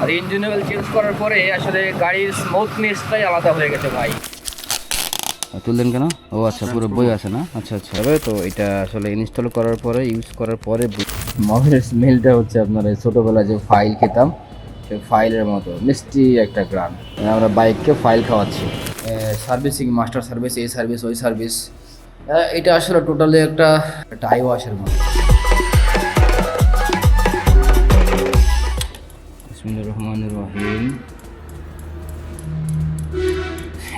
আর engine oil change করার পরে আসলে গাড়ির স্মুথনেসটাই আলাদা হয়ে গেছে ভাই। তুললেন কেন? ও আচ্ছা পুরো বই আছে না? আচ্ছা আচ্ছা। তবে তো এটা আসলে ইনস্টল করার পরে ইউজ করার পরে মবের স্মেলটা হচ্ছে আপনার এই ছোটোবেলায় যে ফাইল খেতাম সেই ফাইলের মতো মিষ্টি একটা গ্রাম। আমরা বাইককে ফাইল খাওয়াচ্ছি। সার্ভিসিং মাস্টার সার্ভিস এই সার্ভিস ওই সার্ভিস এটা আসলে টোটালি একটা টাই ওয়াশের মতো।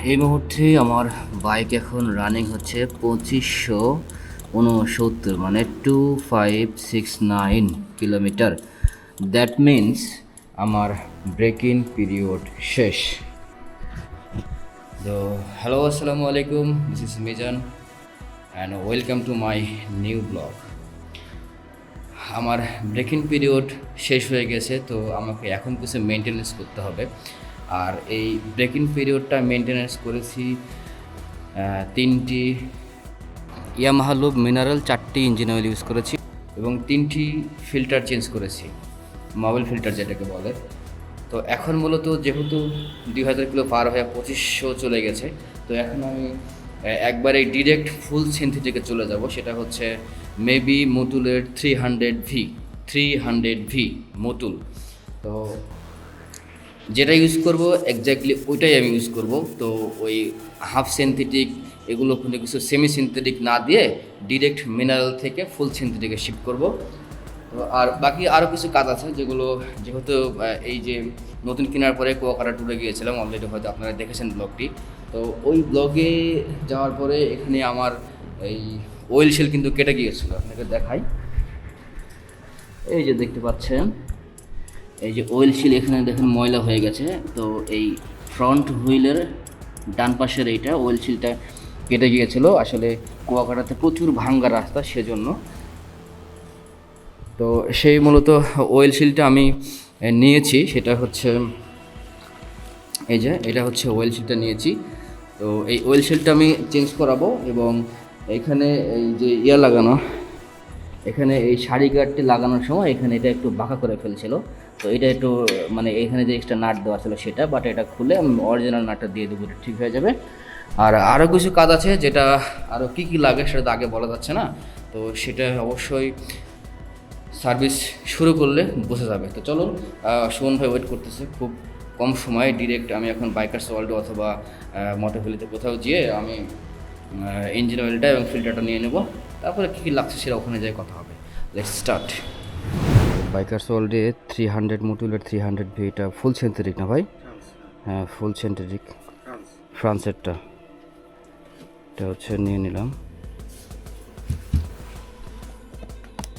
এই মুহূর্তে আমার বাইক এখন রানিং হচ্ছে পঁচিশশো উনসত্তর মানে two five six nine kilometre that means আমার ব্রেক ইন পিরিয়ড শেষ। তো হ্যালো আসসালামু আলাইকুম this is Mizan and welcome to my new blog আমার ব্রেকিং পিরিয়ড শেষ হয়ে গেছে, তো আমাকে এখন কিছু মেনটেনেন্স করতে হবে। আর এই ব্রেকিং পিরিয়ডটা মেনটেনেন্স করেছি তিনটি ইয়ামাহা লুব মিনারেল চারটি ইঞ্জিন অয়েল ইউজ করেছি এবং তিনটি ফিল্টার চেঞ্জ করেছি মোবাইল ফিল্টার যেটাকে বলে। তো এখন মূলত যেহেতু দুই হাজার কিলো পার হয়ে পঁচিশশো চলে গেছে, তো এখন আমি একবারে ডিরেক্ট ফুল সিনথেটিকে চলে যাব, সেটা হচ্ছে maybe মতুলের three hundred V three hundred V Motul. তো যেটা ইউজ করব এক্স্যাক্টলি ওইটাই আমি ইউজ করব। তো ওই হাফ সিনথেটিক এগুলো কোনো কিছু সেমি সিনথেটিক না দিয়ে ডিরেক্ট মিনারেল থেকে ফুল সিনথেটিকে শিফট করব। আর বাকি আরও কিছু কাজ আছে, যেগুলো যেহেতু এই যে নতুন কেনার পরে কুয়াকাটা ট্যুরে গিয়েছিলাম অলরেডি হয়তো আপনারা দেখেছেন ব্লগটি তো ওই ব্লগে যাওয়ার পরে এখানে আমার এই ওয়েল শেল কিন্তু কেটে গিয়েছিল, আপনাকে দেখাই। এই যে দেখতে পাচ্ছেন, এই যে ওয়েল শিল এখানে দেখেন ময়লা হয়ে গেছে, তো এই ফ্রন্ট হুইলের ডান পাশের এইটা ওয়েল শিলটা কেটে গিয়েছিল। আসলে কুয়াকাটাতে প্রচুর ভাঙ্গা রাস্তা সেজন্য। তো সেই মূলত ওয়েল শিলটা আমি নিয়েছি, সেটা হচ্ছে, এই যে এটা হচ্ছে ওয়েল শিলটা নিয়েছি। তো এই ওয়েল শিলটা আমি চেঞ্জ করাবো এবং এখানে এই যে ইয়া লাগানো এখানে এই শাড়ি গার্ডটি লাগানোর সময় এখানে এটা একটু বাঁকা করে ফেলছিল। তো এটা একটু মানে এখানে যে এক্সট্রা নাট দেওয়া ছিল সেটা বাট এটা খুলে আমি অরিজিনাল নাটটা দিয়ে দেবো ঠিক হয়ে যাবে। আর আরও কিছু কাজ আছে যেটা আরও কী কী লাগে সেটা আগে বলা যাচ্ছে না তো সেটা অবশ্যই সার্ভিস শুরু করলে বোঝা যাবে। তো চলো আহ, সুমন ভাই ওয়েট করতেছে খুব কম সময়ে ডিরেক্ট আমি এখন বাইকার্স ওয়ার্ল্ড অথবা মোটোভ্যালিতে কোথাও গিয়ে আমি ইঞ্জিন অয়েলটা এবং ফিল্টারটা নিয়ে নেব। তারপরে কী কী লাগছে সেটা ওখানে যাই কথা হবে। লেটস স্টার্ট বাইকার্স ওয়ার্ল্ডে থ্রি হান্ড্রেড মোটুলের থ্রি হান্ড্রেড ভি এটা ফুল সেন্থেটিক না ভাই? হ্যাঁ ফুল সেন্থেটিক ফ্রান্সেরটা এটা হচ্ছে নিয়ে নিলাম।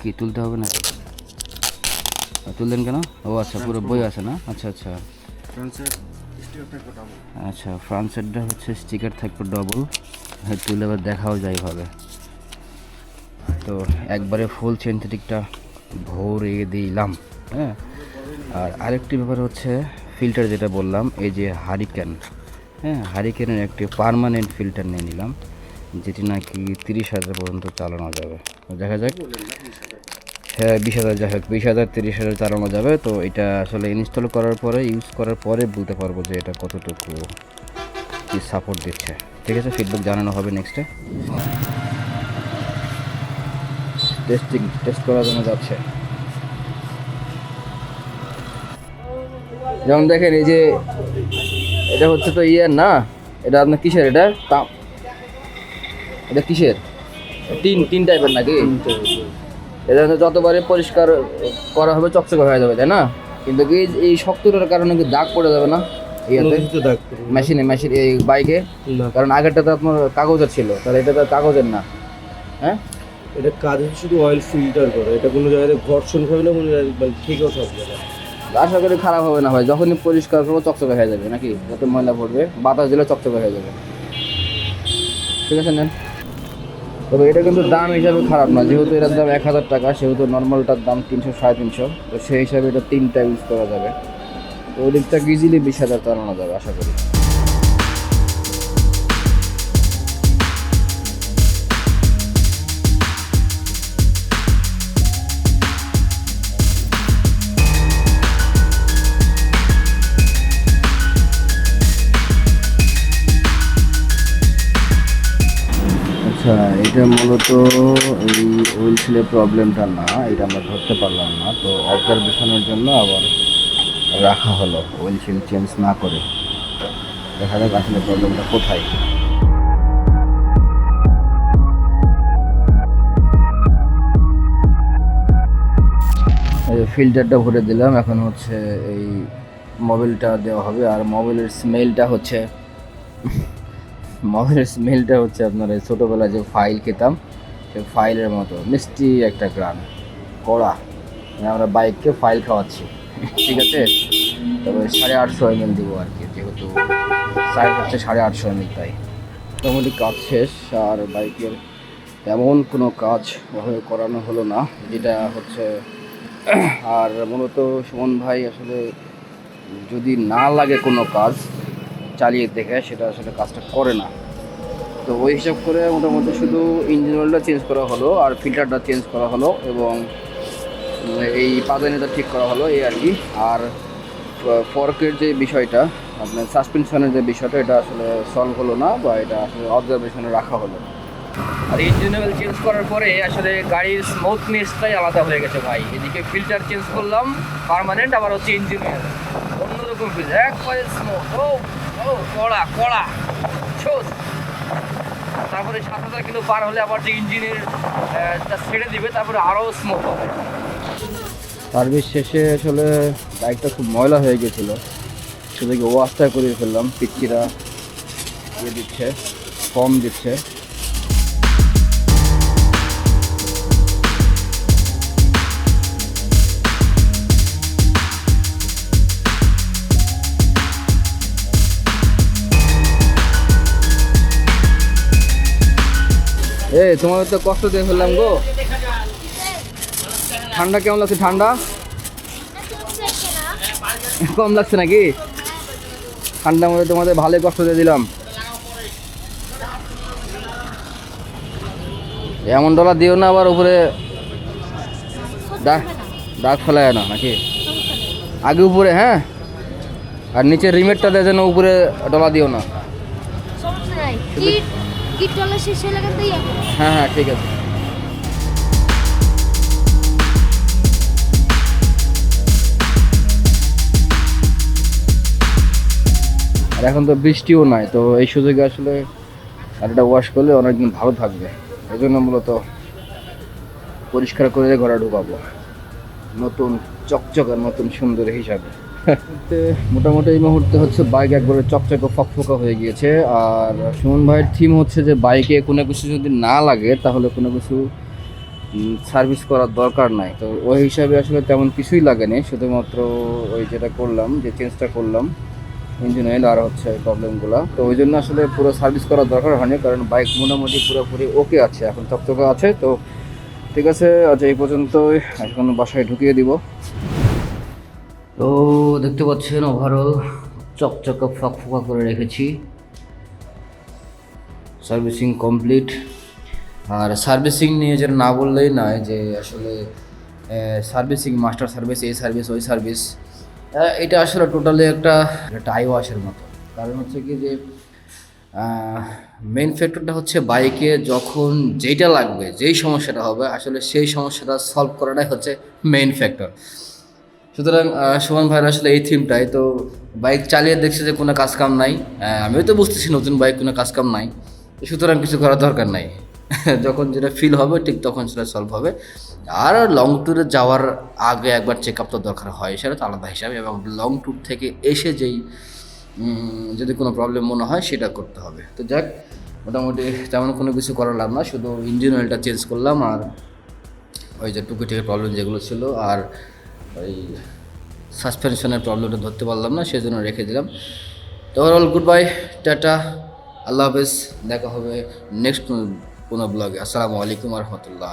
কি তুলতে হবে না? তুললেন কেন? ও আচ্ছা পুরো বই আছে না? আচ্ছা আচ্ছা। আচ্ছা ফ্রান্সেরটা হচ্ছে স্টিকার থাকবে ডবল হ্যাঁ তুলে আবার দেখাও যায় ভাবে তো একবারে ফুল সিনথেটিকটা ভরে দিলাম হ্যাঁ। আর আরেকটি ব্যাপার হচ্ছে ফিল্টার যেটা বললাম, এই যে হারিকেন হ্যাঁ হারিকেনের একটি পার্মানেন্ট ফিল্টার নিয়ে নিলাম, যেটি নাকি তিরিশ হাজার পর্যন্ত চালানো যাবে। দেখা যাক। বিশ হাজার যাই হোক, বিশ হাজার, তিরিশ হাজার চালানো যাবে। তো এটা আসলে ইনস্টল করার পরে ইউজ করার পরে বলতে পারব যে এটা কতটুকু কি সাপোর্ট দিচ্ছে। ঠিক আছে ফিডব্যাক জানানো হবে নেক্সটে টেস্টিং টেস্ট করার জন্য যাচ্ছে। যেমন দেখেন, এই যে এটা হচ্ছে তো ইয়ের না? এটা আপনার কিসের? এটা এটা কিসের? তিন তিন টাইপের নাকি? এটা যতবারে পরিষ্কার করা হবে চকচকে হয়ে যাবে তাই না? কিন্তু কি এই শক্তটার কারণে কি দাগ পড়ে যাবে না? ইয়াতে? মেশিনে মেশিন এই বাইকে? কারণ আপনার কাগজের ছিল তাহলে এটা তো কাগজের না। হ্যাঁ? এটা কাজ হচ্ছে শুধু অয়েল ফিল্টার করে এটা কোনো জায়গায় ঘর্ষণ খাবে না কোনো জায়গায় মানে ঠিকও থাকবে না আশা করি খারাপ হবে না ভাই যখনই পরিষ্কার করব চকচকে হয়ে যাবে নাকি? যত ময়লা পড়বে বাতাস দিলে চকচকে হয়ে যাবে। ঠিক আছে নেন। তবে এটা কিন্তু দাম হিসাবে খারাপ না, যেহেতু এটার দাম এক হাজার টাকা, সেহেতু নর্মালটার দাম তিনশো সাড়ে তিনশো। তো সেই হিসাবে এটা তিনটা ইউজ করা যাবে। তো ওদিকটা ইজিলি বিশ হাজার চালানো যাবে, আশা করি। এটা মূলত এই ওয়েল সিলের প্রবলেমটা না, এটা আমরা ধরতে পারলাম না। তো অবজারভেশনের জন্য আবার রাখা হলো ওয়েল সিল চেঞ্জ না করে। দেখা যাক আসলে প্রবলেমটা কোথায়। ফিল্টারটা ভরে দিলাম, এখন হচ্ছে এই মোবিলটা দেওয়া হবে। আর মোবিলের স্মেলটা হচ্ছে মোবিলের স্মেলটা হচ্ছে আপনার এই ছোটোবেলায় যে ফাইল খেতাম, সেই ফাইলের মতো। মিষ্টি একটা গ্রাম কড়া। মানে আমরা বাইককে ফাইল খাওয়াচ্ছি। ঠিক আছে? তবে সাড়ে আটশো এম এল দেবো আর কি, যেহেতু সাইজ হচ্ছে সাড়ে আটশো এম এল তাই। মোটামুটি কাজ শেষ, আর বাইকের তেমন কোনো কাজ ওভাবে করানো হলো না, যেটা হচ্ছে, আর মূলত সুমন ভাই আসলে যদি না লাগে কোনো কাজ চালিয়ে দেখে সেটা আসলে কাজটা করে না। তো ওই হিসাব করে মোটামুটি শুধু ইঞ্জিন অয়েলটা চেঞ্জ করা হলো আর ফিল্টারটা চেঞ্জ করা হলো এবং এই পাদানিটা ঠিক করা হলো, এই আর কি। আর ফর্কের যে বিষয়টা, আপনার সাসপেনশনের যে বিষয়টা, এটা আসলে সলভ হলো না বা এটা আসলে অবজারভেশনে রাখা হলো। আর ইঞ্জিন অয়েল চেঞ্জ করার পরে আসলে গাড়ির স্মুথনেসটাই আলাদা হয়ে গেছে ভাই। এদিকে ফিল্টার চেঞ্জ করলাম পার্মানেন্ট আবার হচ্ছে ইঞ্জিন অয়েল অন্যরকম ফিল একবারে স্মুথ ও ও, কড়া কড়া। ছোস তারপরে সাত হাজার কিলো পার হলে আবার যে ইঞ্জিনের ছেড়ে দিবে, তারপরে আরও স্মোক হবে। সার্ভিস শেষে আসলে বাইকটা খুব ময়লা হয়ে গেছিল। সেদিকে ওয়াশটা করে ফেললাম। পিচ্ছিরা ইয়ে দিচ্ছে কম দিচ্ছে। এই তোমাদের তো কষ্ট দিয়ে ফেললাম গো। ঠান্ডা কেমন লাগছে ঠান্ডা? কম লাগছে নাকি? ঠান্ডার মধ্যে তোমাদের ভালোই কষ্ট দিয়ে দিলাম। এমন ডলার দিও না আবার উপরে। দাগ দাগ ফেলায় না নাকি? আগে উপরে হ্যাঁ? আর নিচে রিমেটটা দেয় যেন উপরে ডলা দিও না। শেষ হয়ে হ্যাঁ হ্যাঁ ঠিক আছে। আর এখন তো বৃষ্টিও নাই, তো এই সুযোগে আসলে গাড়িটা ওয়াশ করলে অনেকদিন ভালো থাকবে। এই জন্য মূলত পরিষ্কার করে ঘরে ঢুকাবো। নতুন চকচকার নতুন সুন্দর হিসাবে। মোটামুটি এই মুহূর্তে হচ্ছে বাইক একবারে চকচকে ফকফকা হয়ে গিয়েছে। আর সুমন ভাইয়ের থিম হচ্ছে যে বাইকে কোনো কিছু যদি না লাগে, তাহলে কোনো কিছু সার্ভিস করার দরকার নাই। তো ওই হিসাবে আসলে তেমন কিছুই লাগেনি। শুধুমাত্র ওই যেটা করলাম, যে চেঞ্জটা করলাম ইঞ্জিন অয়েল আর হচ্ছে প্রবলেমগুলো তো ওই জন্য আসলে পুরো সার্ভিস করার দরকার হয়নি, কারণ বাইক মোটামুটি পুরোপুরি ওকে আছে, এখন চকচকে আছে। তো ঠিক আছে, আজ এই পর্যন্তই। এখন বাসায় ঢুকিয়ে দিব। তো দেখতে পাচ্ছেন ওভারঅল চকচকে ফকফকা করে রেখেছি। সার্ভিসিং কমপ্লিট আর সার্ভিসিং নিয়ে যেটা না বললেই নয় যে আসলে সার্ভিসিং মাস্টার সার্ভিস এই সার্ভিস ওই সার্ভিস এটা আসলে টোটালি একটা টাই ওয়াশের মতো। কারণ হচ্ছে কি যে মেন ফ্যাক্টরটা হচ্ছে বাইকে যখন যেটা লাগবে, যেই সমস্যাটা হবে, আসলে সেই সমস্যাটা সলভ করাটাই হচ্ছে মেইন ফ্যাক্টর সুতরাং সুমন ভাইয়ের আসলে এই থিমটাই তো বাইক চালিয়ে দেখছে যে কোনো কাজ কাম নাই। আমিও তো বুঝতেছি নতুন বাইক কোনো কাজ কাম নাই। সুতরাং কিছু করার দরকার নাই। যখন যেটা ফিল হবে, ঠিক তখন সেটা সলভ হবে। আর লং ট্যুরে যাওয়ার আগে একবার চেক আপ তো দরকার হয়, সেটা তো আলাদা হিসাবে। এবং লং ট্যুর থেকে এসে যেই যদি কোনো প্রবলেম মনে হয়, সেটা করতে হবে। তো যাক, মোটামুটি তেমন কোনো কিছু করালাম না। শুধু ইঞ্জিন অয়েলটা চেঞ্জ করলাম আর ওই যে টুকিটাকি প্রবলেম যেগুলো ছিল। আর ওই সাসপেনশনের প্রবলেমটা ধরতে পারলাম না সেই জন্য রেখে দিলাম। তো ওভারঅল গুড বাই টাটা, আল্লাহ হাফেজ, দেখা হবে নেক্সট কোনো ব্লগে আসসালামু আলাইকুম রহমতুল্লাহ